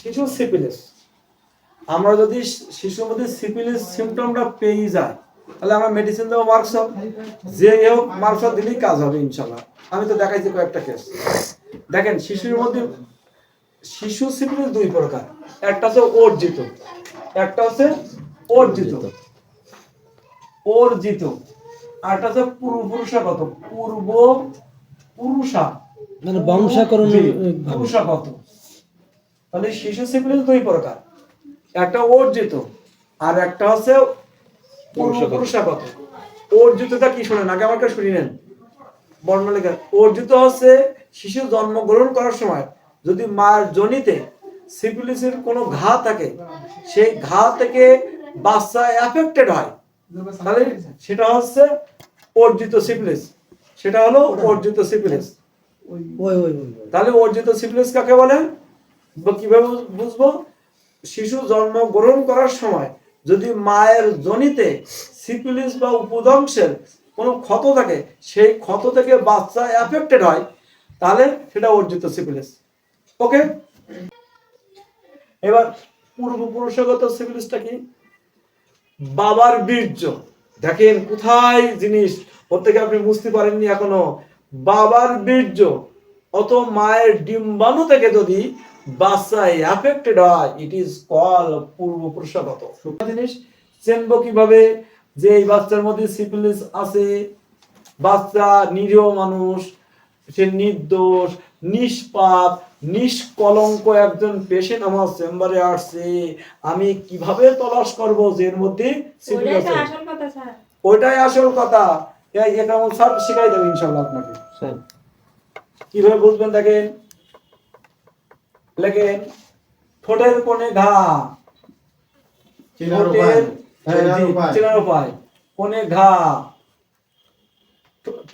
শিশু সিপিলিস আমরা যদি শিশুর মধ্যে সিপিলিস সিমটমটা পেয়ে যাই তাহলে আমরা মেডিসিন দেবো যে হোক দিলেই কাজ হবে ইনশাল্লাহ। আমি তো দেখাইছি কয়েকটা কেস দেখেন শিশুর মধ্যে শিশু সিপিলিস দুই প্রকার। একটা হচ্ছে অর্জিত। একটা হচ্ছে অর্জিত। অর্জিত। আর একটা হচ্ছে পূর্বপুরুষাগত। পূর্ব পুরুষা মানে বংশাকরণ পুরুষাগত। তাহলে শিশু সিপিলিস দুই প্রকার। একটা অর্জিত আর একটা হচ্ছে পুরুষাগত। অর্জিতটা কি শোনেন? আগে আমাকে শুনি নেন। বর্ণ অর্জিত হচ্ছে শিশু জন্মগ্রহণ করার সময় যদি মার জনিতে সিপিলিসের কোনো ঘা থাকে সেই ঘা থেকে বাচ্চা অ্যাফেক্টেড হয় তাহলে সেটা হচ্ছে অর্জিত সিপিলিস সেটা হলো অর্জিত সিপিলিস ওই ওই ওই ওই। তাহলে অর্জিত সিফিলিস কাকে বলে? কীভাবে বুঝ- বুঝব? শিশু জন্মগ্রহণ করার সময় যদি মায়ের জনিতে সিফিলিস বা উপদংশের কোনো ক্ষত থাকে, সেই ক্ষত থেকে বাচ্চা অ্যাফেক্টেড হয়, তাহলে সেটা অর্জিত সিফিলিস। ওকে এবার পূর্বপুরুষগত সিপিলিসটা কি? বাবার বীর্য। দেখেন কোথায় জিনিস ওর থেকে আপনি বুঝতে পারেননি এখনও। বাবার বীর্য। অত মায়ের ডিম্বাণু থেকে যদি বাচ্চা অ্যাফেক্টেড হয় ইট ইজ কল পূর্বপুরুষগত জিনিস চেনবো কীভাবে যে এই বাচ্চার মধ্যে সিপিলিস আছে বাচ্চা নিরীহ মানুষ সে নির্দোষ নিষ্পাপ নিষ্কলঙ্ক একজন পেশেন্ট আমার চেম্বারে আসছে আমি কীভাবে তলাশ করব যে এর মধ্যে সিপিলিস ওইটাই আছে? আসল কথা ওইটাই আসল কথা। এটা আমার স্যার শিখাই দেবে ইনশাল্লাহ আপনাকে। কীভাবে বুঝবেন দেখেন? লেখেন ঠোঁটের কোণে ঘা। চেনার উপায়। হ্যাঁ, উপায়। কোণে ঘা।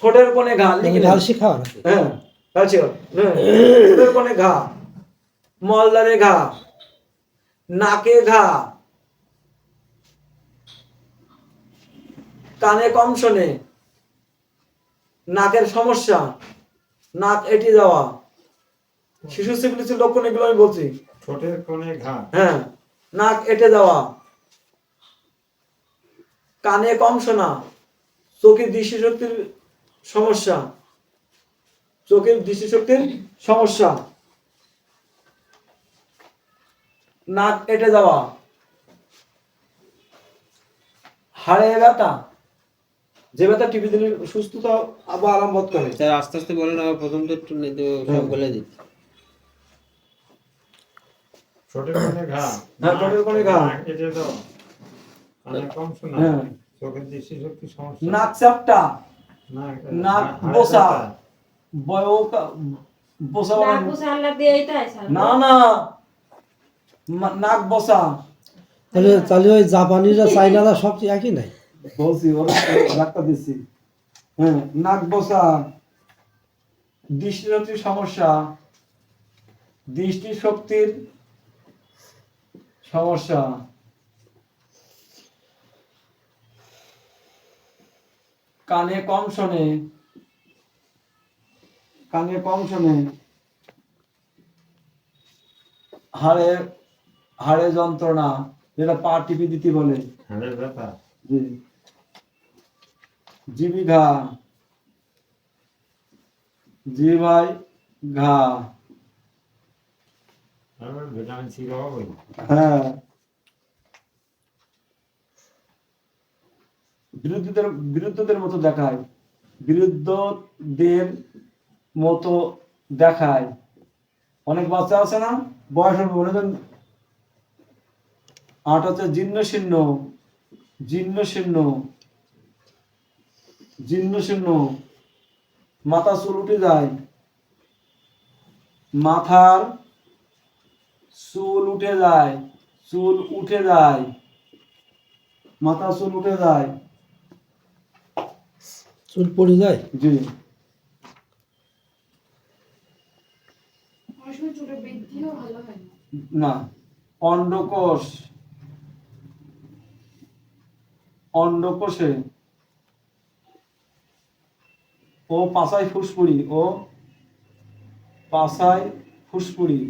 ঠোঁটের কোণে ঘা লিখে। লাল হ্যাঁ আছে। হ্যাঁ ঠোঁটের কোণে ঘা মলদারে ঘা নাকে ঘা। কানে কম শোনে নাকের সমস্যা নাক এটি যাওয়া। শিশু সিফিলিসের লক্ষণ এগুলো আমি বলছি। ঠোঁটের কোণে ঘা হ্যাঁ নাক এটে যাওয়া। কানে কম শোনা। চোখের দৃষ্টিশক্তির সমস্যা। চোখের দৃষ্টিশক্তির সমস্যা। নাক এটে যাওয়া। হাড়ে ব্যথা। যে ব্যথা টিভি দিলে সুস্থতা আবার আরাম বোধ করে আস্তে আস্তে বলেন আমার প্রথম তো একটু সব বলে দিচ্ছি ঠোঁটের কোণে ঘা হ্যাঁ, ঠোঁটের কোণে ঘা। নাক কেটে দাও কানে কম শোনা। চোখের দৃষ্টিশক্তি সমস্যা। নাক চাপটা। নাক নাক বোসা। বয়কা বসা নাক বুঝে আল্লাহ দিয়ে এইটাই না না। নাক বসা। তাহলে তাহলে ওই জাপানিরা চাইনারা সব একই নাই? বলছি ওরা ডাক্তার দিচ্ছি। হ্যাঁ নাক বসা। দৃষ্টিশক্তির সমস্যা। দৃষ্টি শক্তির সমস্যা। কানে কম শোনে। কানে কম শোনে। হাড়ে হাড়ে যন্ত্রণা যেটা পা টিপি দিতে বলে। জি। জিবি ঘা। ভিটামিন অভাব হ্যাঁ। বিরুদ্ধদের বিরুদ্ধদের মতো দেখায়। বিরুদ্ধদের মতো দেখায়। অনেক বাচ্চা আছে না? বয়স মনে করেন আট হচ্ছে জীর্ণ শীর্ণ জীর্ণ শীর্ণ জীর্ণ শীর্ণ মাথা চুল উঠে যায় মাথার চুল উঠে যায় চুল উঠে যায় মাথা চুল উঠে যায়। চুল পড়ে যায়? জি। হয় না। অন্ডকোষ অন্ডকোষে ও পাশায় ফুসকুড়ি ও পাশায় ফুসকুড়ি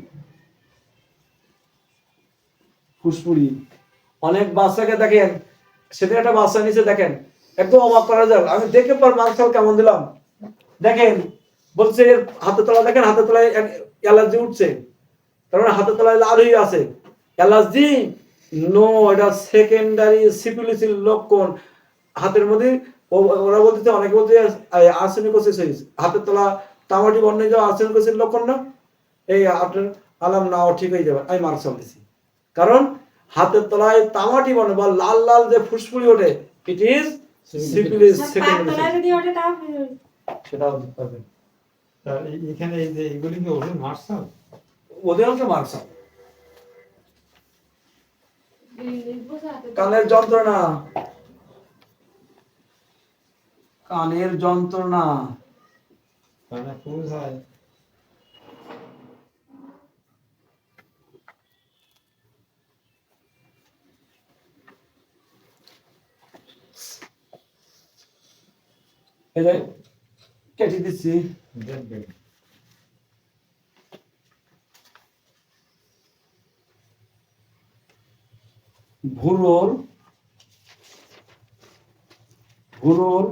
ফুসফুরি অনেক বাচ্চাকে দেখেন, সেদিন একটা বাচ্চা নিচে দেখেন একদম অবাক করা যায়। আমি দেখে পর মাংসাল কেমন দিলাম। দেখেন, বলছে হাতে তলা, দেখেন হাতে তলায় অ্যালার্জি উঠছে। তার মানে হাতে তলায় লাল হয়ে আছে। অ্যালার্জি নো এটা সেকেন্ডারি সিপিলিসির লক্ষণ। হাতের মধ্যে ওরা বলতেছে, অনেকে বলতে আর্সেনিকোসিস হয়েছে হাতের তলা তামাটি বন্ধ হয়ে যাওয়া আর্সেনিকোসিস লক্ষণ না? এই আপনার আলাম নাও ঠিক হয়ে যাবে। আমি মার্কসাল দিছি। কারণ হাতের তলায় তামাটি বনে বা লাল লাল যে ফুসফুরি ওঠে ইট ইজ সিপিলিস পাবেন এখানে এই যে এগুলি কি অধিকাংশ লিখব কানের যন্ত্রণা। কানের যন্ত্রণা। কানে ফুল হয় যে কেটে দিচ্ছি। ভুরোর ভুরোর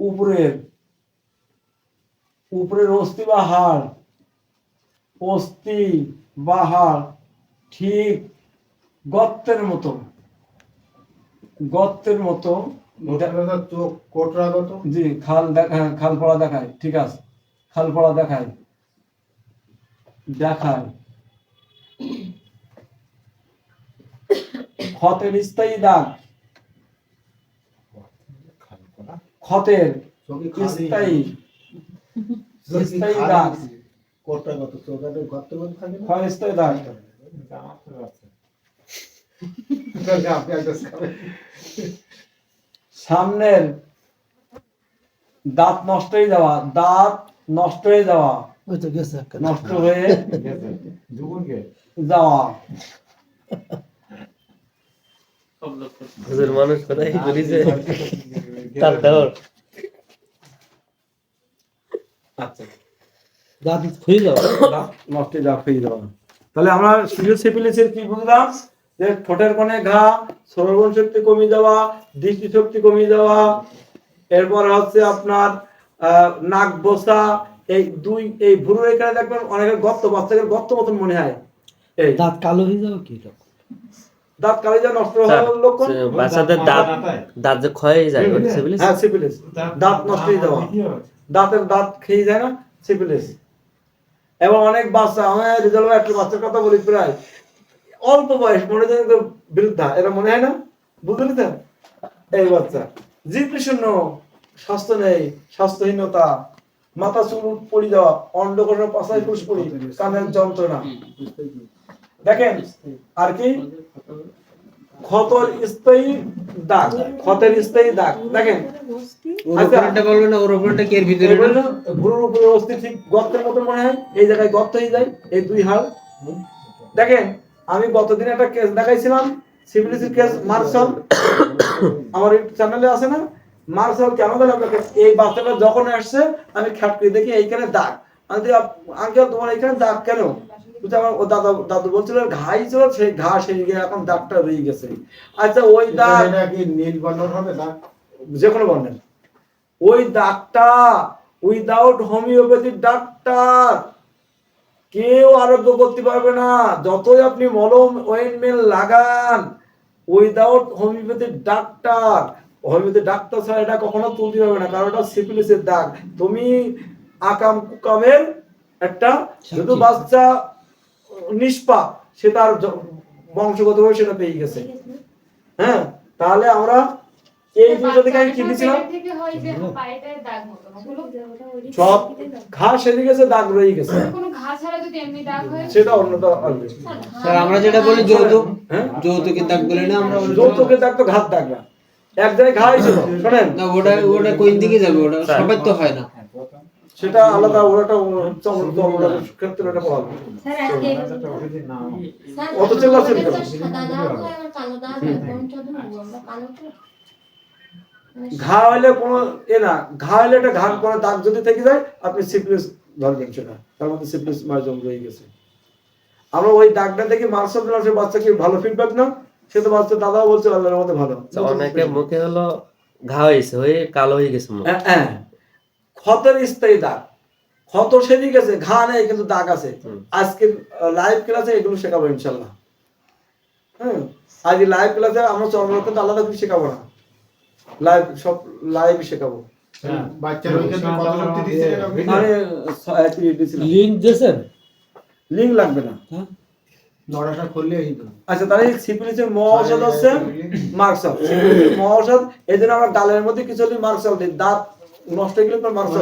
উপরের উপরের অস্থি বা হাড় অস্থি বা ঠিক গর্তের মতো গর্তের মতো চোখ জি খাল দেখা খাল পড়া দেখায় ঠিক আছে। খাল পড়া দেখায়। দেখায়। ক্ষতের স্থায়ী দাগ। ক্ষতের চোখে স্থায়ী। স্থায়ী দাগ। কোটরাগত চোখে ঘরতে ঘরতে থাকে ক্ষয় স্থায়ী দাগ। জামা তো আছে আপনি একদম খাবেন। সামনের দাঁত নষ্ট হয়ে যাওয়া দাঁত নষ্ট হয়ে যাওয়া ওই তো গেছে একটা। নষ্ট হয়ে যাওয়া। মানুষ তার দেওয়ার। আচ্ছা। দাঁত যাও নষ্ট হয়ে যাওয়া হয়ে যাওয়া তাহলে আমরা সিভিল সিপিলিসের কি বুঝলাম? যে ঠোঁটের কোণে ঘা শ্রবণ শক্তি কমে যাওয়া দৃষ্টি শক্তি কমে যাওয়া এরপর হচ্ছে আপনার আহ, নাক বসা এই দুই এই ভুরু এখানে দেখবেন অনেকের গর্ত বাচ্চাদের গর্ত মতন মনে হয়। এই দাঁত কালো হয়ে যাবে কি? দাঁত কালিজা নষ্ট হওয়ার লক্ষণ বাচ্চাদের দাঁত দাঁত যে ক্ষয় হয়ে যায় সিভিলিস। হ্যাঁ সিপিলিস দাঁত নষ্ট হয়ে যাওয়া। দাঁতের দাঁত খেয়ে যায় না সিপিলিস এবং অনেক বাচ্চা আমি রেজাল্ট একটা বাচ্চার কথা বলি প্রায়। অল্প বয়স মনে হয় বৃদ্ধা এটা মনে হয় না? বুঝতে পেরেছেন এই বাচ্চা। জীবনী শূন্য স্বাস্থ্য নেই স্বাস্থ্যহীনতা মাথা চুল পড়ে যাওয়া অন্ডকোষের পাশায় ফুসপুরি কানের যন্ত্রণা। দেখেন আর কি? ক্ষতর স্থায়ী দাগ ক্ষতের স্থায়ী দাগ। দেখেন। ওর আচ্ছা। উপরেরটা বলবে না ওর উপরেরটা কি এর ভিতরে? না ভুরুর উপরে অস্থি ঠিক গর্তের মতো মনে হয় এই জায়গায় গর্ত হয়ে যায় এই দুই হাড় দেখেন আমি গতদিন একটা কেস দেখাইছিলাম সিভিলিসির কেস মার্শাল আমার চ্যানেলে আছে না? মার্শাল কেন দিলাম আপনাকে? এই বাচ্চাটা যখন আসছে আমি খ্যাটকে দেখি এইখানে দাগ। আমি আঙ্কেল তোমার এইখানে দাগ কেন? বলছে, আমার ও দাদা দাদু বলছিল ঘাই ছিল সেই ঘা সেই গিয়ে এখন দাগটা রয়ে গেছে। আচ্ছা ওই দাগ এটা কি নীল বর্ণর হবে না যে কোনো বর্ণের। ওই ডাক্তার উইদাউট হোমিওপ্যাথিক ডাক্তার কেউ আরোগ্য করতে পারবে না। যতই আপনি মলম ওয়েনমেল লাগান without homeopathic doctor homeopathy doctor ছাড়া এটা কখনো তুলতে পারবে না কারণ ওটা সিপিলিসের দাগ। তুমি আকাম কুকামের একটা যেহেতু বাচ্চা নিষ্পাপ সে তার বংশগতভাবে সেটা পেয়ে গেছে। হ্যাঁ তাহলে আমরা এই দুটো থেকে আমি কি সব ঘা সেরে গেছে দাগ রয়ে গেছে। কোনো ঘা ছাড়া যদি এমনি দাগ সেটা অন্যটা স্যার আমরা যেটা বলি যৌতুক হ্যাঁ যৌতুকের দাগ বলি না আমরা যৌতুকের দাগ তো ঘাত দাগ না। এক জায়গায় ঘা হয়েছিল শোনেন। না ওটা ওটা কোন দিকে যাবে? ওটা সবার তো হয় না। সেটা আলাদা ওটা ক্ষেত্রে এটা বলা অত ঘা হইলে কোনো এ না ঘা হইলে একটা ঘা কোনো দাগ যদি থেকে যায় আপনি সিপ্লিস ধরবেন সেটা তার মধ্যে সিপ্লিস মার্জম রয়ে গেছে। আমরা ওই দাগটা দেখে মার্কস দিলাম সে বাচ্চাকে ভালো ফিডব্যাক না সে তো বাচ্চা দাদাও বলছে আল্লাহর মধ্যে ভালো। অনেকে মুখে হলো ঘা হয়েছে হয়ে কালো হয়ে গেছে হ্যাঁ, হ্যাঁ। ক্ষতের স্থায়ী দাগ। ক্ষত সেরে গেছে ঘা নেই কিন্তু দাগ আছে। আজকে লাইভ ক্লাসে এগুলো শেখাবো ইনশাল্লাহ। হ্যাঁ আজ লাইভ ক্লাসে আমরা চর্মরক্ষণ আলাদা কিছু শেখাবো না। লাইভ সব লাইভ শেখাবো। হ্যাঁ। লিঙ্ক লাগবে না। এই আচ্ছা তাহলে সিপিলিসের মহৌষধ হচ্ছে মার্কসাল আমরা ডালের মধ্যে কিছু মার্কসাল দিই। দাঁত নষ্ট হয়ে গেলে মার্কসাল